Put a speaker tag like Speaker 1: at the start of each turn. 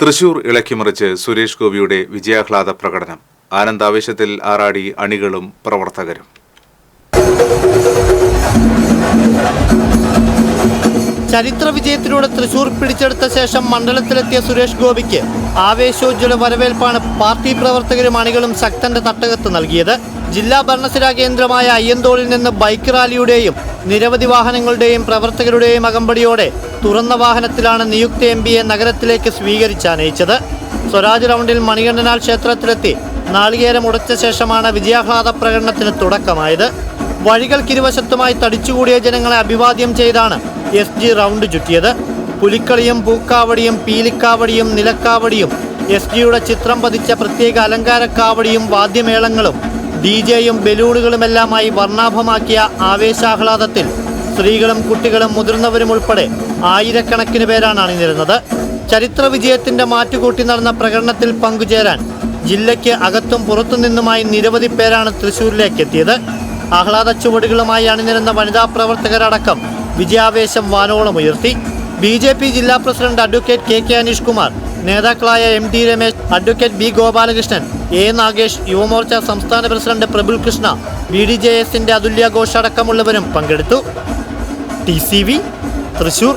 Speaker 1: തൃശൂർ ഇളക്കിമറിച്ച് സുരേഷ് ഗോപിയുടെ വിജയാഹ്ലാദ പ്രകടനം. ആനന്ദാവേശത്തിൽ ആറാടി അണികളും പ്രവർത്തകരും.
Speaker 2: ചരിത്ര വിജയത്തിലൂടെ തൃശൂർ പിടിച്ചെടുത്ത ശേഷം മണ്ഡലത്തിലെത്തിയ സുരേഷ് ഗോപിക്ക് ആവേശോജ്വല വരവേൽപ്പാണ് പാർട്ടി പ്രവർത്തകരും അണികളും ശക്തന്റെ തട്ടകത്ത് നൽകിയത്. ജില്ലാ ഭരണസിരാ കേന്ദ്രമായ അയ്യന്തോളിൽ നിന്ന് ബൈക്ക് റാലിയുടെയും നിരവധി വാഹനങ്ങളുടെയും പ്രവർത്തകരുടെയും അകമ്പടിയോടെ തുറന്ന വാഹനത്തിലാണ് നിയുക്ത എം പിയെ നഗരത്തിലേക്ക് സ്വീകരിച്ചാനയിച്ചത് സ്വരാജ് റൗണ്ടിൽ മണികണ്ഠനാൽ ക്ഷേത്രത്തിലെത്തി നാളികേരം ഉടച്ച ശേഷമാണ് വിജയാഹ്ലാദ പ്രകടനത്തിന് തുടക്കമായത്. വഴികൾക്കിരുവശത്തുമായി തടിച്ചുകൂടിയ ജനങ്ങളെ അഭിവാദ്യം ചെയ്താണ് എസ് ജി റൗണ്ട് ചുറ്റിയത്. പുലിക്കളിയും പൂക്കാവടിയും പീലിക്കാവടിയും നിലക്കാവടിയും എസ് ജിയുടെ ചിത്രം പതിച്ച പ്രത്യേക അലങ്കാരക്കാവടിയും വാദ്യമേളങ്ങളും ഡി ജെയും ബലൂണുകളുമെല്ലാമായി വർണാഭമാക്കിയ ആവേശാഹ്ലാദത്തിൽ സ്ത്രീകളും കുട്ടികളും മുതിർന്നവരും ഉൾപ്പെടെ ആയിരക്കണക്കിന് പേരാണ് അണിനിരുന്നത്. ചരിത്ര വിജയത്തിന്റെ മാറ്റുകൂട്ടി നടന്ന പ്രകടനത്തിൽ പങ്കുചേരാൻ ജില്ലയ്ക്ക് അകത്തും പുറത്തുനിന്നുമായി നിരവധി പേരാണ് തൃശൂരിലേക്ക് എത്തിയത് ആഹ്ലാദ ചുവടുകളുമായി അണിനിരുന്ന വനിതാ പ്രവർത്തകരടക്കം വിജയാവേശം വാനോളം ഉയർത്തി. ബി ജെ പി ജില്ലാ president advocate K K Aneesh Kumar നേതാക്കളായ M T Ramesh advocate B Gopalakrishnan A Nagesh Yuvamorcha സംസ്ഥാന president Prabul Krishna B D J എസിന്റെ അതുല്യ അടക്കമുള്ളവരും പങ്കെടുത്തു. T C V Thrissur.